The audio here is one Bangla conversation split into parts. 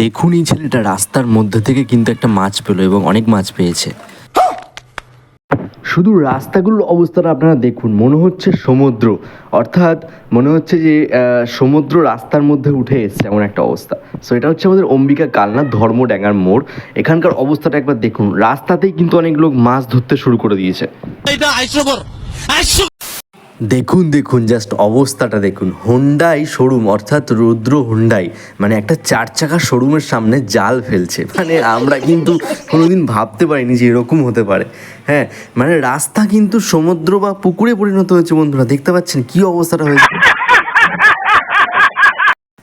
দেখুন এই ছেলেটা রাস্তার মধ্যে থেকে কিন্তু একটা মাছ পেল এবং অনেক মাছ পেয়েছে। শুধু রাস্তাগুলোর অবস্থাটা আপনারা দেখুন মনে হচ্ছে সমুদ্র। অর্থাৎ মনে হচ্ছে যে সমুদ্র রাস্তার মধ্যে উঠে এসছে এমন একটা অবস্থা। সো এটা হচ্ছে আমাদের অম্বিকা কালনা ধর্মড্যাঙ্গার মোড়। এখানকার অবস্থাটা একবার দেখুন। রাস্তাতেই কিন্তু অনেক লোক মাছ ধরতে শুরু করে দিয়েছে। এটা দেখুন দেখুন জাস্ট অবস্থাটা দেখুন। হোন্ডাই শোরুম অর্থাৎ রুদ্র হুন্ডাই মানে একটা চার চাকা শোরুমের সামনে জাল ফেলছে। মানে আমরা কিন্তু কোনোদিন ভাবতে পারিনি যে এরকম হতে পারে। হ্যাঁ মানে রাস্তা কিন্তু সমুদ্র বা পুকুরে পরিণত হয়েছে বন্ধুরা, দেখতে পাচ্ছেন কি অবস্থাটা হয়েছে।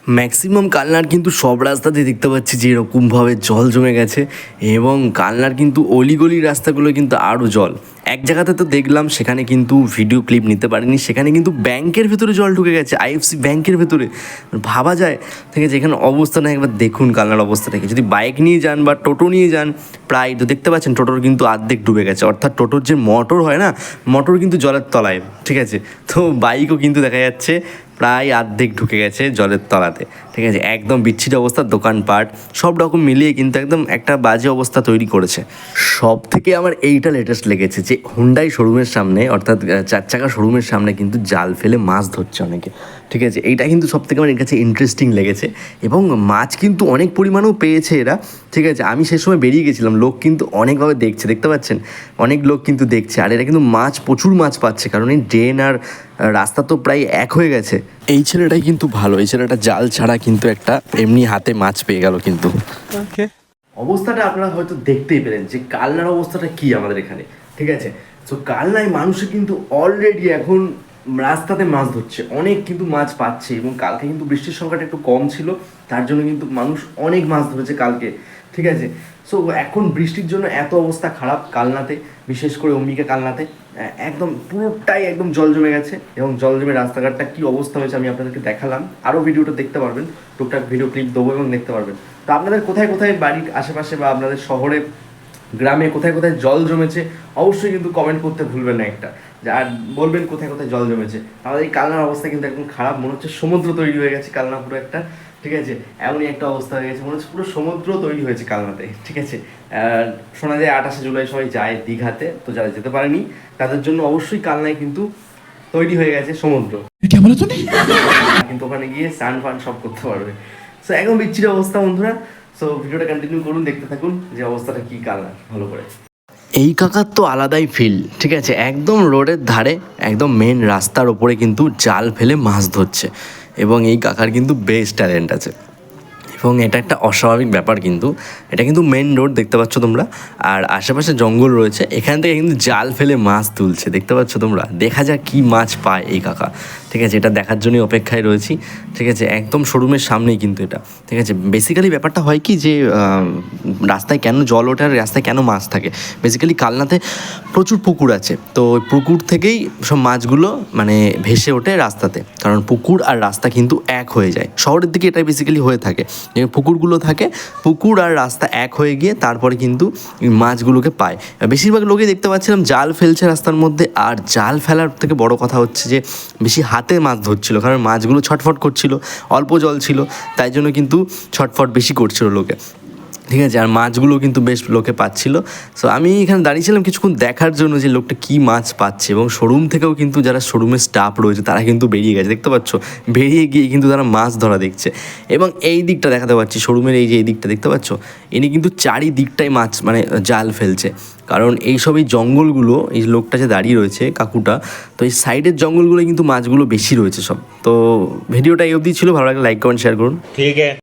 ম্যাক্সিমাম কালনার কিন্তু সব রাস্তাতে দেখতে পাচ্ছি যে এরকমভাবে জল জমে গেছে এবং কালনার কিন্তু অলিগলি রাস্তাগুলো কিন্তু আরও জল। এক জায়গাতে তো দেখলাম সেখানে কিন্তু ভিডিও ক্লিপ নিতে পারিনি, সেখানে কিন্তু ব্যাংকের ভেতরে জল ঢুকে গেছে, আইএফসি ব্যাংকের ভেতরে। ভাবা যায়, ঠিক আছে, এখানে অবস্থাটা একবার দেখুন কালনার অবস্থাটাকে যদি বাইক নিয়ে যান বা টোটো নিয়ে যান, প্রায় তো দেখতে পাচ্ছেন টোটোর কিন্তু অর্ধেক ডুবে গেছে। অর্থাৎ টোটোর যে মোটর হয় না, মোটর কিন্তু জলের তলায়, ঠিক আছে? তো বাইকও কিন্তু দেখা যাচ্ছে প্রায় অর্ধেক ঢুকে গেছে জলের তলাতে। ঠিক আছে? একদম বিচ্ছিন্ন অবস্থা, দোকানপাট, সব রকম মিলিয়ে কিন্তু একদম একটা বাজে অবস্থা তৈরি করেছে। সব থেকে আমার এইটা লেটেস্ট লেগেছে যে হুন্ডাই শোরুমের সামনে, অর্থাৎ চার চাকা শোরুমের সামনে কিন্তু জাল ফেলে মাছ ধরছে অনেকে। ঠিক আছে? এইটা কিন্তু সব থেকে আমার কাছে ইন্টারেস্টিং লেগেছে। এবং মাছ কিন্তু অনেক পরিমাণেও পেয়েছে এরা। ঠিক আছে? আমি সে সময় বেরিয়ে গেছিলাম, লোক কিন্তু অনেকভাবে দেখছে। দেখতে পাচ্ছেন? অনেক লোক কিন্তু দেখছে। আর এরা কিন্তু মাছ, প্রচুর মাছ পাচ্ছে। কারণ এই ড্রেন আর রাস্তা তো প্রায় এক হয়ে গেছে। এই ছেলেটাই কিন্তু ভালো এই ছেলেটা জাল ছাড়া কিন্তু একটা এমনি হাতে মাছ পেয়ে গেল কিন্তু। অবস্থাটা আপনারা হয়তো দেখতেই পেলেন যে কালনার অবস্থাটা কি আমাদের এখানে ঠিক আছে? তো কালনায় মানুষে কিন্তু অলরেডি এখন রাস্তাতে মাছ ধরছে, অনেক কিন্তু মাছ পাচ্ছে এবং কালকে কিন্তু বৃষ্টির সংখ্যাটা একটু কম ছিল, তার জন্য কিন্তু মানুষ অনেক মাছ ধরেছে কালকে, ঠিক আছে? সো এখন বৃষ্টির জন্য এত অবস্থা খারাপ কালনাতে, বিশেষ করে অম্বিকা কালনাতে একদম পুরোটাই একদম জল জমে গেছে এবং জল জমে রাস্তাঘাটটা কী অবস্থা হয়েছে আমি আপনাদেরকে দেখালাম। আরও ভিডিওটা দেখতে পারবেন, টুকটাক ভিডিও ক্লিপ দেবো এবং দেখতে পারবেন। তো আপনাদের কোথায় কোথায় বাড়ির আশেপাশে বা আপনাদের শহরে গ্রামে কোথায় কোথায় জল জমেছে অবশ্যই কিন্তু কমেন্ট করতে ভুলবেন না একটা। আর বলবেন কোথায় কোথায় জল জমেছে। আমাদের এই কালনার অবস্থা কিন্তু একদম খারাপ মনে হচ্ছে সমুদ্র তৈরি হয়ে গেছে কালনা পুরো একটা ঠিক আছে? এমনই একটা অবস্থা হয়ে গেছে মনে হচ্ছে পুরো সমুদ্র তৈরি হয়েছে কালনাতে ঠিক আছে? শোনা যায় আঠাশে জুলাই সবাই যায় দীঘাতে তো যারা যেতে পারেনি তাদের জন্য অবশ্যই কালনায় কিন্তু তৈরি হয়ে গেছে সমুদ্র। কিন্তু ওখানে গিয়ে স্নান ফান সব করতে পারবে। সো একদম বিচ্ছিরি অবস্থা বন্ধুরা। সো ভিডিওটা কন্টিনিউ করুন, দেখতে থাকুন যে অবস্থাটা কি কালার, ভালো করে। এই কাকার তো আলাদাই ফিল ঠিক আছে? একদম রোডের ধারে, একদম মেন রাস্তার ওপরে কিন্তু জাল ফেলে মাছ ধরছে। এবং এই কাকার কিন্তু বেস্ট ট্যালেন্ট আছে। এবং এটা একটা অস্বাভাবিক ব্যাপার কিন্তু। এটা কিন্তু মেন রোড দেখতে পাচ্ছ তোমরা। আর আশেপাশে জঙ্গল রয়েছে। এখান থেকে কিন্তু জাল ফেলে মাছ তুলছে। দেখতে পাচ্ছ তোমরা? দেখা যাক কি মাছ পায় এই কাকা। ঠিক আছে, এটা দেখার জন্যই অপেক্ষায় রয়েছি। ঠিক আছে, একদম শোরুমের সামনেই কিন্তু এটা। ঠিক আছে বেসিক্যালি ব্যাপারটা হয় কি যে রাস্তায় কেন জল ওঠে আর রাস্তায় কেন মাছ থাকে? বেসিক্যালি কালনাতে প্রচুর পুকুর আছে। তো ওই পুকুর থেকেই সব মাছগুলো মানে ভেসে ওঠে রাস্তাতে। কারণ পুকুর আর রাস্তা কিন্তু এক হয়ে যায়। শহরের দিকে এটাই বেসিক্যালি হয়ে থাকে। পুকুরগুলো থাকে, পুকুর আর রাস্তা এক হয়ে গিয়ে তারপরে কিন্তু মাছগুলোকে পায়। বেশিরভাগ লোকেই দেখতে পাচ্ছিলাম জাল ফেলছে রাস্তার মধ্যে, আর জাল ফেলার থেকে বড় কথা হচ্ছে যে, বেশি হাতে মাছ ধরছিল, কারণ মাছগুলো ছটফট করছিল, অল্প জল ছিল, তাই জন্য কিন্তু ছটফট বেশি করছিল লোকে। ঠিক আছে, আর মাছগুলো কিন্তু বেশ লোকে পাচ্ছিল। সো আমি এখানে দাঁড়িয়েছিলাম কিছুক্ষণ দেখার জন্য যে লোকটা কী মাছ পাচ্ছে এবং শোরুম থেকেও কিন্তু যারা শোরুমের স্টাফ রয়েছে, তারা কিন্তু বেরিয়ে গেছে, দেখতে পাচ্ছ? বেরিয়ে গিয়ে কিন্তু তারা মাছ ধরা দেখছে। এবং এই দিকটা দেখাতে পাচ্ছি শোরুমের এই যে এই দিকটা, দেখতে পাচ্ছ? ইনি কিন্তু চারিদিকটাই মাছ মানে জাল ফেলছে। কারণ এইসব এই জঙ্গলগুলো, এই লোকটা যে দাঁড়িয়ে রয়েছে, কাকুটা, তো এই সাইডের জঙ্গলগুলো কিন্তু মাছগুলো বেশি রয়েছে সব। তো, ভিডিওটা এই অবধি ছিল, ভালো লাগলে লাইক কমেন্ট শেয়ার করুন। ঠিক আছে।